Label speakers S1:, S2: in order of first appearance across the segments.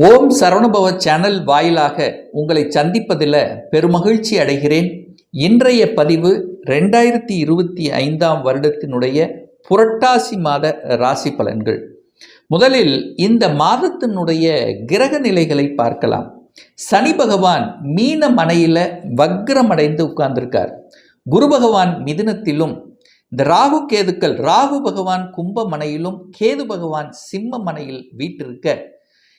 S1: ஓம் சரணுபவ channel வாயிலாக உங்களை சந்திப்பதில் பெருமகிழ்ச்சி அடைகிறேன். இன்றைய பதிவு ரெண்டாயிரத்தி இருபத்தி ஐந்தாம் வருடத்தினுடைய புரட்டாசி மாத ராசி பலன்கள். முதலில் இந்த மாதத்தினுடைய கிரக நிலைகளை பார்க்கலாம். சனி பகவான் மீன மனையில் வக்ரமடைந்து உட்கார்ந்திருக்கார். குரு பகவான் மிதுனத்திலும் இந்த ராகு கேதுக்கள் ராகு பகவான் கும்ப மனையிலும் கேது பகவான் சிம்ம மனையில் வீட்டிருக்க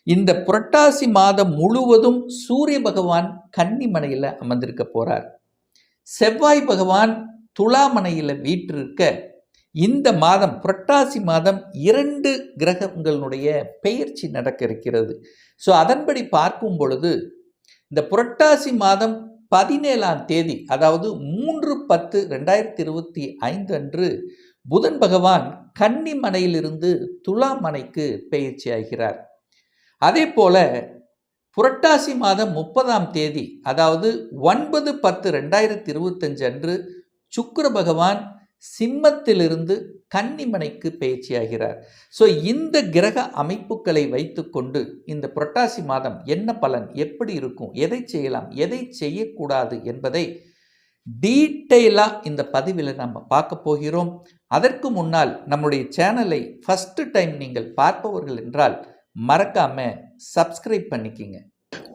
S1: இந்த புரட்டாசி மாதம் முழுவதும் சூரிய பகவான் கன்னிமனையில் அமர்ந்திருக்க போகிறார் செவ்வாய் பகவான் துலாமனையில் வீற்றிருக்க இந்த மாதம் புரட்டாசி மாதம் இரண்டு கிரகங்களுடைய பெயர்ச்சி நடக்க இருக்கிறது. ஸோ அதன்படி பார்க்கும் பொழுது இந்த புரட்டாசி மாதம் பதினேழாம் தேதி அதாவது மூன்று பத்து ரெண்டாயிரத்தி இருபத்தி ஐந்து அன்று புதன் பகவான் கன்னிமனையிலிருந்து துலாமனைக்கு பெயர்ச்சி ஆகிறார். அதே போல் புரட்டாசி மாதம் முப்பதாம் தேதி அதாவது ஒன்பது பத்து ரெண்டாயிரத்தி இருபத்தஞ்சு அன்று சுக்கர பகவான் சிம்மத்திலிருந்து கன்னிமனைக்கு பயிற்சியாகிறார். ஸோ இந்த கிரக அமைப்புகளை வைத்துக்கொண்டு இந்த புரட்டாசி மாதம் என்ன பலன் எப்படி இருக்கும் எதை செய்யலாம் எதை செய்யக்கூடாது என்பதை டீட்டெயிலாக இந்த பதிவில் நம்ம பார்க்க போகிறோம். அதற்கு முன்னால் நம்முடைய சேனலை ஃபஸ்ட்டு டைம் நீங்கள் பார்ப்பவர்கள் என்றால் மறக்காம சப்ஸ்கிரைப் பண்ணிக்கிங்க.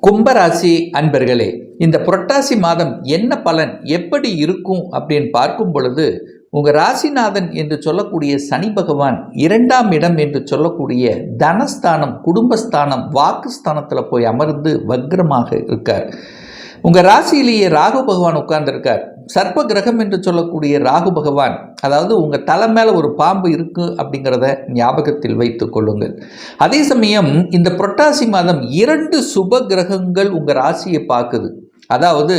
S1: கும்பராசி அன்பர்களே இந்த புரட்டாசி மாதம் என்ன பலன் எப்படி இருக்கும் அப்படின்னு பார்க்கும் பொழுது உங்கள் ராசிநாதன் என்று சொல்லக்கூடிய சனி பகவான் இரண்டாம் இடம் என்று சொல்லக்கூடிய தனஸ்தானம் குடும்பஸ்தானம் வாக்குஸ்தானத்தில் போய் அமர்ந்து வக்ரமாக இருக்கார். உங்கள் ராசியிலேயே ராகு பகவான் உட்கார்ந்துருக்கார். சர்ப்ப கிரகம் என்று சொல்லக்கூடிய ராகு பகவான் அதாவது உங்கள் தலை மேலே ஒரு பாம்பு இருக்குது அப்படிங்கிறத ஞாபகத்தில் வைத்து கொள்ளுங்கள். அதே சமயம் இந்த புரட்டாசி மாதம் இரண்டு சுப கிரகங்கள் உங்கள் ராசியை பார்க்குது. அதாவது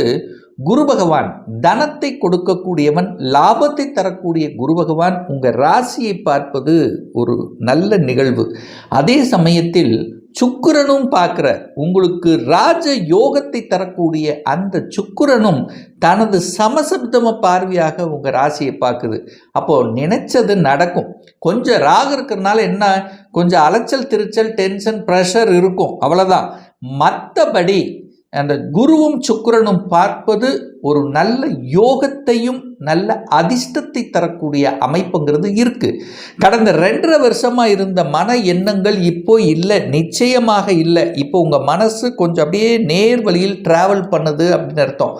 S1: குரு பகவான் தனத்தை கொடுக்கக்கூடியவன் லாபத்தை தரக்கூடிய குரு பகவான் உங்கள் ராசியை பார்ப்பது ஒரு நல்ல நிகழ்வு. அதே சமயத்தில் சுக்கிரனும் பார்க்குற உங்களுக்கு ராஜ யோகத்தை தரக்கூடிய அந்த சுக்கிரனும் தனது சமசப்தம பார்வையாக உங்கள் ராசியை பார்க்குது. அப்போது நினைச்சது நடக்கும். கொஞ்சம் ராகு இருக்கிறதுனால என்ன கொஞ்சம் அலைச்சல் திருச்சல் டென்ஷன் ப்ரெஷர் இருக்கும். அவ்வளோதான் மற்றபடி அந்த குருவும் சுக்கிரனும் பார்ப்பது ஒரு நல்ல யோகத்தையும் நல்ல அதிர்ஷ்டத்தை தரக்கூடிய அமைப்புங்கிறது இருக்குது கடந்த ரெண்டரை வருஷமாக இருந்த மன எண்ணங்கள் இப்போ இல்லை நிச்சயமாக இல்லை. இப்போ உங்கள் மனசு கொஞ்சம் அப்படியே நேர் வழியில் ட்ராவல் பண்ணுது அப்படின்னு அர்த்தம்.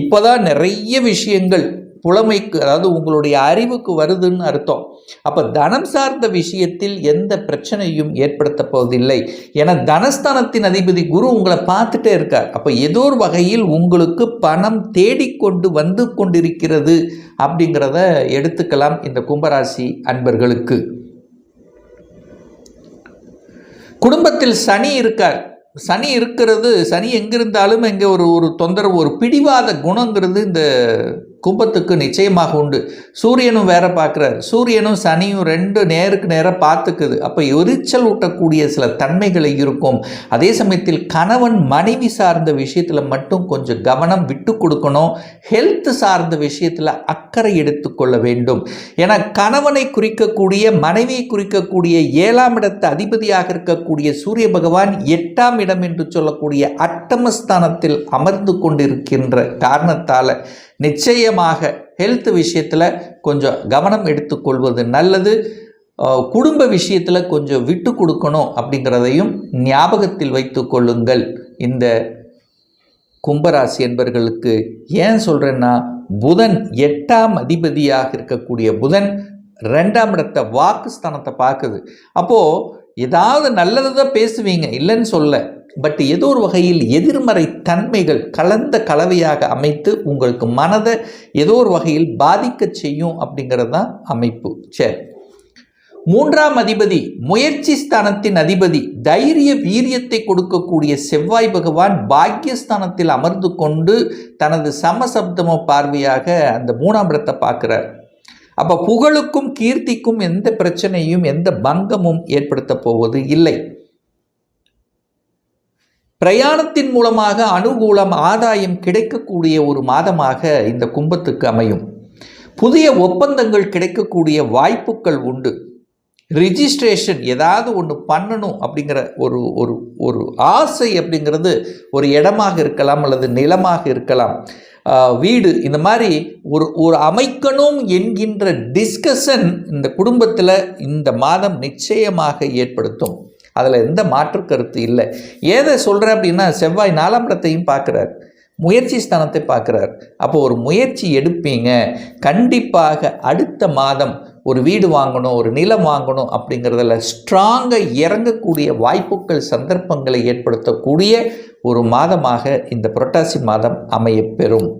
S1: இப்போ தான் நிறைய விஷயங்கள் புலமைக்கு அதாவது உங்களுடைய அறிவுக்கு வருதுன்னு அர்த்தம். அப்போ தனம் சார்ந்த விஷயத்தில் எந்த பிரச்சனையும் ஏற்படுத்த போவதில்லை. ஏன்னா தனஸ்தானத்தின் அதிபதி குரு உங்களை பார்த்துட்டே இருக்கார். அப்போ ஏதோ ஒரு வகையில் உங்களுக்கு பணம் தேடிக்கொண்டு வந்து கொண்டிருக்கிறது அப்படிங்கிறத எடுத்துக்கலாம் இந்த கும்பராசி அன்பர்களுக்கு. குடும்பத்தில் சனி இருக்கார். சனி இருக்கிறது சனி எங்கிருந்தாலும் இங்கே ஒரு ஒரு தொந்தரவு ஒரு பிடிவாத குணங்கிறது இந்த கும்பத்துக்கு நிச்சயமாக உண்டு. சூரியனும் வேற பார்க்குறாரு. சூரியனும் சனியும் ரெண்டு நேருக்கு நேராக பார்த்துக்குது. அப்போ எரிச்சல் ஊட்டக்கூடிய சில தன்மைகளை இருக்கும். அதே சமயத்தில் கணவன் மனைவி சார்ந்த விஷயத்தில் மட்டும் கொஞ்சம் கவனம் விட்டு கொடுக்கணும். ஹெல்த் சார்ந்த விஷயத்தில் அக்கறை எடுத்துக்கொள்ள வேண்டும். ஏன்னா கணவனை குறிக்கக்கூடிய மனைவியை குறிக்கக்கூடிய ஏழாம் இடத்து அதிபதியாக இருக்கக்கூடிய சூரிய பகவான் எட்டாம் இடம் என்று சொல்லக்கூடிய அட்டமஸ்தானத்தில் அமர்ந்து கொண்டிருக்கின்ற காரணத்தால் நிச்சயமாக ஹெல்த் விஷயத்தில் கொஞ்சம் கவனம் எடுத்துக்கொள்வது நல்லது. குடும்ப விஷயத்தில் கொஞ்சம் விட்டு கொடுக்கணும் அப்படிங்கிறதையும் ஞாபகத்தில் வைத்து கொள்ளுங்கள். இந்த கும்பராசி என்பர்களுக்கு ஏன் சொல்கிறேன்னா புதன் எட்டாம் அதிபதியாக இருக்கக்கூடிய புதன் ரெண்டாம் இடத்த வாக்குஸ்தானத்தை பார்க்குது. அப்போது ஏதாவது நல்லது தான் பேசுவீங்க இல்லைன்னு சொல்ல. பட் ஏதோ ஒரு வகையில் எதிர்மறை தன்மைகள் கலந்த கலவையாக அமைத்து உங்களுக்கு மனதை ஏதோ ஒரு வகையில் பாதிக்க செய்யும் அப்படிங்கிறது தான் அமைப்பு. சரி மூன்றாம் அதிபதி முயற்சி ஸ்தானத்தின் அதிபதி தைரிய வீரியத்தை கொடுக்கக்கூடிய செவ்வாய் பகவான் பாக்கியஸ்தானத்தில் அமர்ந்து கொண்டு தனது சமசப்தம பார்வையாக அந்த மூணாம் இடத்தை பார்க்குறார். அப்போ புகழுக்கும் கீர்த்திக்கும் எந்த பிரச்சனையும் எந்த பங்கமும் ஏற்படுத்த போவது இல்லை. பிரயாணத்தின் மூலமாக அனுகூலம் ஆதாயம் கிடைக்கக்கூடிய ஒரு மாதமாக இந்த கும்பத்துக்கு அமையும். புதிய ஒப்பந்தங்கள் கிடைக்கக்கூடிய வாய்ப்புகள் உண்டு. ரிஜிஸ்ட்ரேஷன் ஏதாவது ஒன்று பண்ணணும் அப்படிங்கிற ஒரு ஒரு ஒரு ஆசை அப்படிங்கிறது ஒரு இடமாக இருக்கலாம் அல்லது நிலமாக இருக்கலாம். வீடு இந்த மாதிரி ஒரு ஒரு அமைக்கணும் என்கின்ற டிஸ்கஷன் இந்த குடும்பத்தில் இந்த மாதம் நிச்சயமாக ஏற்படுத்தும். அதில் எந்த மாற்று கருத்து இல்லை. ஏதை சொல்கிறேன் அப்படின்னா செவ்வாய் நாலாம் இடத்தையும் பார்க்குறார். முயற்சி ஸ்தானத்தை பார்க்குறார். அப்போ ஒரு முயற்சி எடுப்பீங்க. கண்டிப்பாக அடுத்த மாதம் ஒரு வீடு வாங்கணும் ஒரு நிலம் வாங்கணும் அப்படிங்கிறதுல ஸ்ட்ராங்காக இறங்கக்கூடிய வாய்ப்புகள் சந்தர்ப்பங்களை ஏற்படுத்தக்கூடிய ஒரு மாதமாக இந்த புரட்டாசி மாதம் அமையப்பெறும்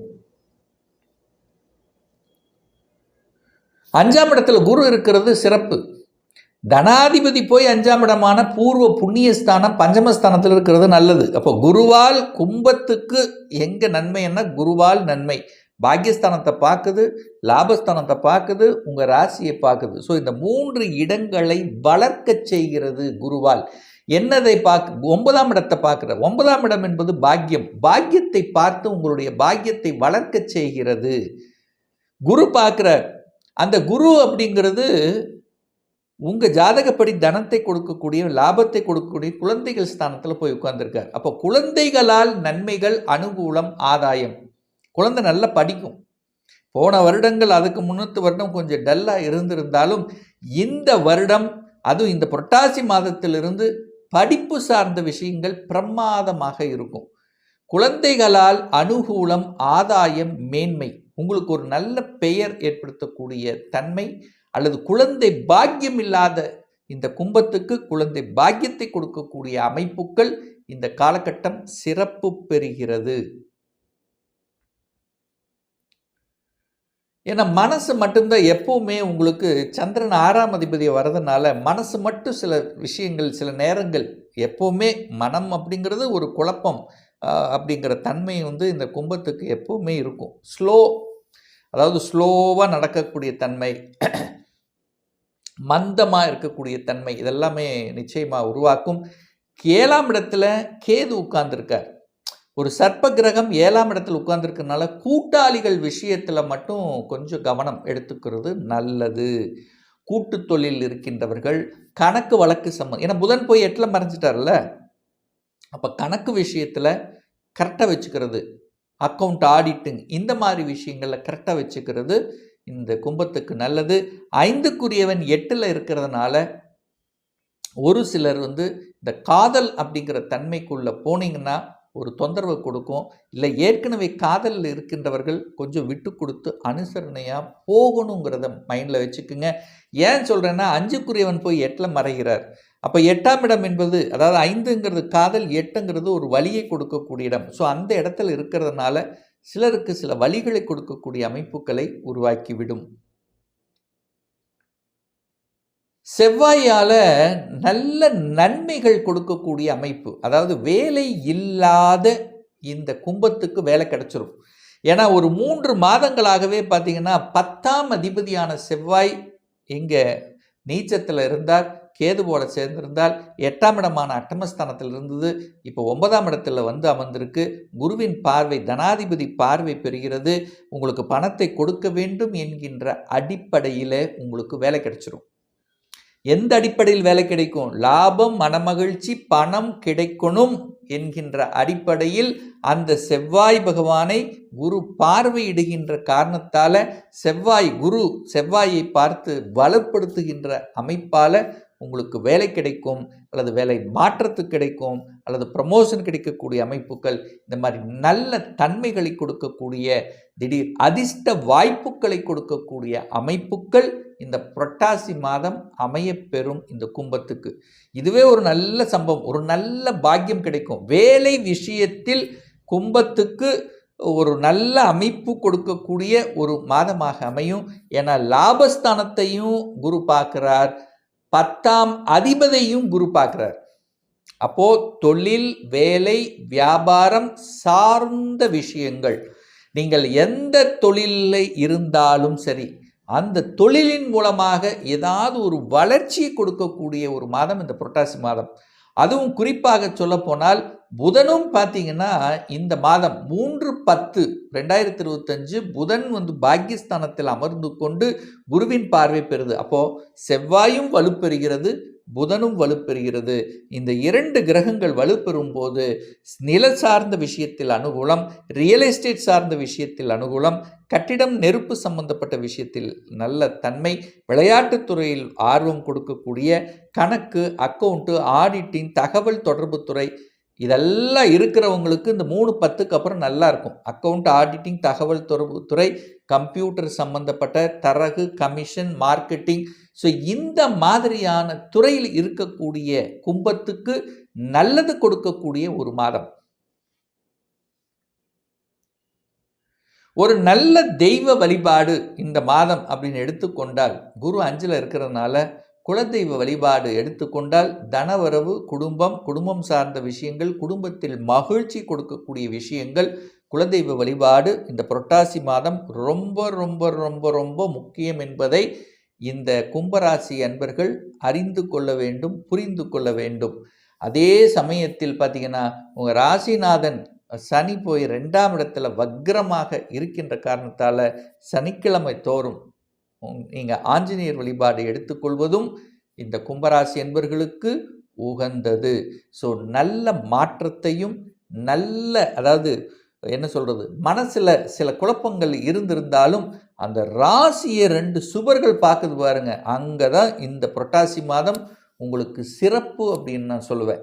S1: அஞ்சாம் இடத்துல குரு இருக்கிறது சிறப்பு. தனாதிபதி போய் அஞ்சாம் இடமான பூர்வ புண்ணியஸ்தானம் பஞ்சமஸ்தானத்தில் இருக்கிறது நல்லது. அப்போ குருவால் கும்பத்துக்கு எங்கே என்ன குருவால் நன்மை. பாக்கியஸ்தானத்தை பார்க்குது லாபஸ்தானத்தை பார்க்குது உங்கள் ராசியை பார்க்குது. ஸோ இந்த மூன்று இடங்களை வளர்க்க செய்கிறது குருவால். என்னதை பார்க்க ஒன்பதாம் இடத்தை பார்க்குற ஒன்பதாம் இடம் என்பது பாக்கியம். பாக்கியத்தை பார்த்து உங்களுடைய பாக்கியத்தை வளர்க்க செய்கிறது. குரு பார்க்குற அந்த குரு அப்படிங்கிறது உங்கள் ஜாதகப்படி தனத்தை கொடுக்கக்கூடிய லாபத்தை கொடுக்கக்கூடிய குழந்தைகள் ஸ்தானத்தில் போய் உட்காந்துருக்கார் அப்போ குழந்தைகளால் நன்மைகள் அனுகூலம் ஆதாயம். குழந்தை நல்லா படிக்கும். போன வருடங்கள் அதுக்கு முன்னூற்று வருடம் கொஞ்சம் டல்லாக இருந்திருந்தாலும் இந்த வருடம் அதுவும் இந்த புரட்டாசி மாதத்திலிருந்து படிப்பு சார்ந்த விஷயங்கள் பிரமாதமாக இருக்கும். குழந்தைகளால் அனுகூலம் ஆதாயம் மேன்மை. உங்களுக்கு ஒரு நல்ல பெயர் ஏற்படுத்தக்கூடிய தன்மை அல்லது குழந்தை பாக்கியம் இல்லாத இந்த கும்பத்துக்கு குழந்தை பாக்கியத்தை கொடுக்கக்கூடிய அமைப்புகள் இந்த காலகட்டம் சிறப்பு பெறுகிறது. ஏன்னா மனசு மட்டும்தான் எப்பவுமே உங்களுக்கு சந்திரன் ஆறாம் அதிபதியை வர்றதுனால மனசு மட்டும் சில விஷயங்கள் சில நேரங்கள் எப்போவுமே மனம் அப்படிங்கிறது ஒரு குழப்பம் அப்படிங்கிற தன்மை வந்து இந்த கும்பத்துக்கு எப்பவுமே இருக்கும். ஸ்லோ அதாவது ஸ்லோவாக நடக்கக்கூடிய தன்மை. மந்தமாக இருக்கக்கூடிய தன்மை இதெல்லாமே நிச்சயமாக உருவாக்கும். ஏழாம் இடத்துல கேது உட்கார்ந்துருக்கார். ஒரு சர்ப்ப கிரகம் ஏழாம் இடத்துல உட்கார்ந்துருக்கனால கூட்டாளிகள் விஷயத்தில் மட்டும் கொஞ்சம் கவனம் எடுத்துக்கிறது நல்லது. கூட்டு தொழில் இருக்கின்றவர்கள் கணக்கு வழக்கு சம்மந்தம் ஏன்னா புதன் போய் எட்டில் மறைஞ்சிட்டார்ல. அப்போ கணக்கு விஷயத்தில் கரெக்டாக வச்சுக்கிறது. அக்கௌண்ட் ஆடிட்டுங் இந்த மாதிரி விஷயங்களில் கரெக்டாக வச்சுக்கிறது இந்த கும்பத்துக்கு நல்லது. ஐந்துக்குரியவன் எட்டில் இருக்கிறதுனால ஒரு சிலர் வந்து இந்த காதல் அப்படிங்கிற தன்மைக்குள்ளே போனீங்கன்னா ஒரு தொந்தரவு கொடுக்கும். இல்லை ஏற்கனவே காதலில் இருக்கின்றவர்கள் கொஞ்சம் விட்டு கொடுத்து அனுசரணையாக போகணுங்கிறத மைண்டில் வச்சுக்குங்க. ஏன் சொல்கிறேன்னா அஞ்சுக்குரியவன் போய் எட்டில் மறைகிறார். அப்போ எட்டாம் இடம் என்பது அதாவது ஐந்துங்கிறது காதல் எட்டுங்கிறது ஒரு வழியை கொடுக்கக்கூடிய இடம். ஸோ அந்த இடத்துல இருக்கிறதுனால சிலருக்கு சில வழிகளை கொடுக்கக்கூடிய அமைப்புகளை உருவாக்கிவிடும். செவ்வாயால் நல்ல நன்மைகள் கொடுக்கக்கூடிய அமைப்பு அதாவது வேலை இல்லாத இந்த கும்பத்துக்கு வேலை கிடச்சிரும். ஏன்னா ஒரு மூன்று மாதங்களாகவே பார்த்திங்கன்னா பத்தாம் அதிபதியான செவ்வாய் இங்கே நீச்சத்தில் இருந்தார். கேதுவோட சேர்ந்திருந்தால் எட்டாம் இடமான அட்டமஸ்தானத்தில் இருந்தது. இப்போ ஒன்பதாம் இடத்துல வந்து அமர்ந்திருக்கு. குருவின் பார்வை தனாதிபதி பார்வை பெறுகிறது. உங்களுக்கு பணத்தை கொடுக்க வேண்டும் என்கின்ற அடிப்படையில் உங்களுக்கு வேலை கிடைச்சிரும். எந்த அடிப்படையில் வேலை கிடைக்கும்? லாபம் மனமகிழ்ச்சி பணம் கிடைக்கணும் என்கின்ற அடிப்படையில் அந்த செவ்வாய் பகவானை குரு பார்வையிடுகின்ற காரணத்தால செவ்வாய் குரு செவ்வாயை பார்த்து வலுப்படுத்துகின்ற அமைப்பால உங்களுக்கு வேலை கிடைக்கும் அல்லது வேலை மாற்றத்து கிடைக்கும் அல்லது ப்ரமோஷன் கிடைக்கக்கூடிய அமைப்புகள் இந்த மாதிரி நல்ல தன்மைகளை கொடுக்கக்கூடிய திடீர் அதிர்ஷ்ட வாய்ப்புகளை கொடுக்கக்கூடிய அமைப்புகள் இந்த புரட்டாசி மாதம் அமையப்பெறும் இந்த கும்பத்துக்கு. இதுவே ஒரு நல்ல சம்பவம் ஒரு நல்ல பாக்கியம் கிடைக்கும். வேலை விஷயத்தில் கும்பத்துக்கு ஒரு நல்ல அமைப்பு கொடுக்கக்கூடிய ஒரு மாதமாக அமையும். ஏன்னா லாபஸ்தானத்தையும் குரு பார்க்கிறார். பத்தாம் அதிபதியும் குரு பார்க்குறார். அப்போ தொழில் வேலை வியாபாரம் சார்ந்த விஷயங்கள். நீங்கள் எந்த தொழிலில் இருந்தாலும் சரி அந்த தொழிலின் மூலமாக ஏதாவது ஒரு வளர்ச்சியை கொடுக்கக்கூடிய ஒரு மாதம் இந்த புரட்டாசி மாதம். அதுவும் குறிப்பாக சொல்லப்போனால் புதனும் பார்த்தீங்கன்னா இந்த மாதம் மூன்று பத்து ரெண்டாயிரத்தி இருபத்தஞ்சு புதன் வந்து பாக்கியஸ்தானத்தில் அமர்ந்து கொண்டு குருவின் பார்வை பெறுது. அப்போது செவ்வாயும் வலுப்பெறுகிறது புதனும் வலுப்பெறுகிறது. இந்த இரண்டு கிரகங்கள் வலுப்பெறும் போது நில சார்ந்த விஷயத்தில் அனுகூலம் ரியல் எஸ்டேட் சார்ந்த விஷயத்தில் அனுகூலம் கட்டிடம் நெருப்பு சம்பந்தப்பட்ட விஷயத்தில் நல்ல தன்மை விளையாட்டுத் துறையில் ஆர்வம் கொடுக்கக்கூடிய கணக்கு அக்கௌண்ட்டு ஆடிட்டிங் தகவல் தொடர்புத்துறை இதெல்லாம் இருக்கிறவங்களுக்கு இந்த மூணு பத்துக்கு அப்புறம் நல்லா இருக்கும். அக்கௌண்ட் ஆடிட்டிங் தகவல் தொடர்பு துறை கம்ப்யூட்டர் சம்பந்தப்பட்ட தரகு கமிஷன் மார்க்கெட்டிங் ஸோ இந்த மாதிரியான துறையில் இருக்கக்கூடிய கும்பத்துக்கு நல்லது கொடுக்கக்கூடிய ஒரு மாதம். ஒரு நல்ல தெய்வ வழிபாடு இந்த மாதம் அப்படின்னு எடுத்துக்கொண்டால் குரு அஞ்சில் இருக்கிறதுனால குலதெய்வ வழிபாடு எடுத்துக்கொண்டால் தனவரவு குடும்பம் குடும்பம் சார்ந்த விஷயங்கள் குடும்பத்தில் மகிழ்ச்சி கொடுக்கக்கூடிய விஷயங்கள். குலதெய்வ வழிபாடு இந்த புரட்டாசி மாதம் ரொம்ப ரொம்ப ரொம்ப ரொம்ப முக்கியம் என்பதை இந்த கும்பராசி அன்பர்கள் அறிந்து கொள்ள வேண்டும் புரிந்து கொள்ள வேண்டும். அதே சமயத்தில் பார்த்தீங்கன்னா உங்கள் ராசிநாதன் சனி போய் ரெண்டாம் இடத்துல வக்ரமாக இருக்கின்ற காரணத்தால் சனிக்கிழமை தோறும் நீங்கள் ஆஞ்சநேயர் வழிபாடு எடுத்துக்கொள்வதும் இந்த கும்பராசி என்பர்களுக்கு உகந்தது. ஸோ நல்ல மாற்றத்தையும் நல்ல அதாவது என்ன சொல்கிறது மனசில் சில குழப்பங்கள் இருந்திருந்தாலும் அந்த ராசியை ரெண்டு சுவர்கள் பார்க்குது பாருங்க. அங்கே தான் இந்த புரட்டாசி மாதம் உங்களுக்கு சிறப்பு அப்படின்னு நான் சொல்லுவேன்.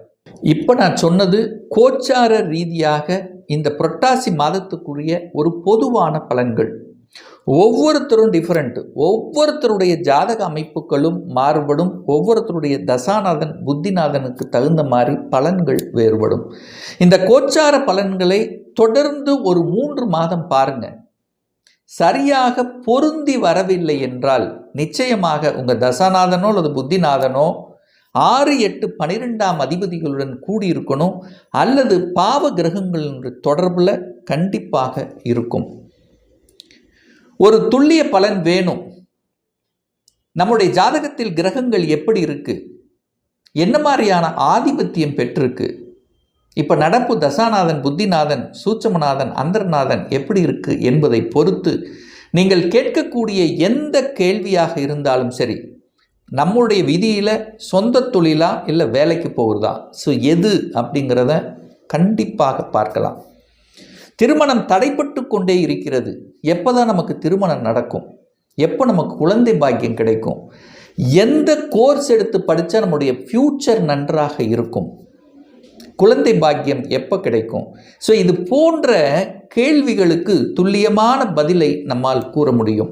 S1: இப்போ நான் சொன்னது கோச்சார ரீதியாக இந்த புரட்டாசி மாதத்துக்குரிய ஒரு பொதுவான பலன்கள். ஒவ்வொருத்தரும் டிஃப்ரெண்ட்டு ஒவ்வொருத்தருடைய ஜாதக அமைப்புகளும் மாறுபடும். ஒவ்வொருத்தருடைய தசாநாதன் புத்திநாதனுக்கு தகுந்த மாதிரி பலன்கள் வேறுபடும். இந்த கோச்சார பலன்களை தொடர்ந்து ஒரு மூன்று மாதம் பாருங்க. சரியாக பொருந்தி வரவில்லை என்றால் நிச்சயமாக உங்கள் தசாநாதனோ அல்லது புத்திநாதனோ ஆறு எட்டு பனிரெண்டாம் அதிபதிகளுடன் கூடியிருக்கணும். அல்லது பாவ கிரகங்களின் தொடர்பில் கண்டிப்பாக இருக்கும். ஒரு துல்லிய பலன் வேணும். நம்முடைய ஜாதகத்தில் கிரகங்கள் எப்படி இருக்கு? என்ன மாதிரியான ஆதிபத்தியம் பெற்றிருக்கு? இப்போ நடப்பு தசாநாதன் புத்திநாதன் சூட்சமநாதன் அந்தர்நாதன் எப்படி இருக்கு என்பதை பொறுத்து நீங்கள் கேட்கக்கூடிய எந்த கேள்வியாக இருந்தாலும் சரி நம்முடைய விதியில் சொந்த தொழிலா இல்லை வேலைக்கு போகிறதா ஸோ எது அப்படிங்கிறத கண்டிப்பாக பார்க்கலாம். திருமணம் தடைப்பட்டு கொண்டே இருக்கிறது. எப்போ தான் நமக்கு திருமணம் நடக்கும்? எப்போ நமக்கு குழந்தை பாக்கியம் கிடைக்கும்? எந்த கோர்ஸ் எடுத்து படித்தா நம்முடைய ஃப்யூச்சர் நன்றாக இருக்கும்? குழந்தை பாக்கியம் எப்போ கிடைக்கும்? ஸோ இது போன்ற கேள்விகளுக்கு துல்லியமான பதிலை நம்மால் கூற முடியும்.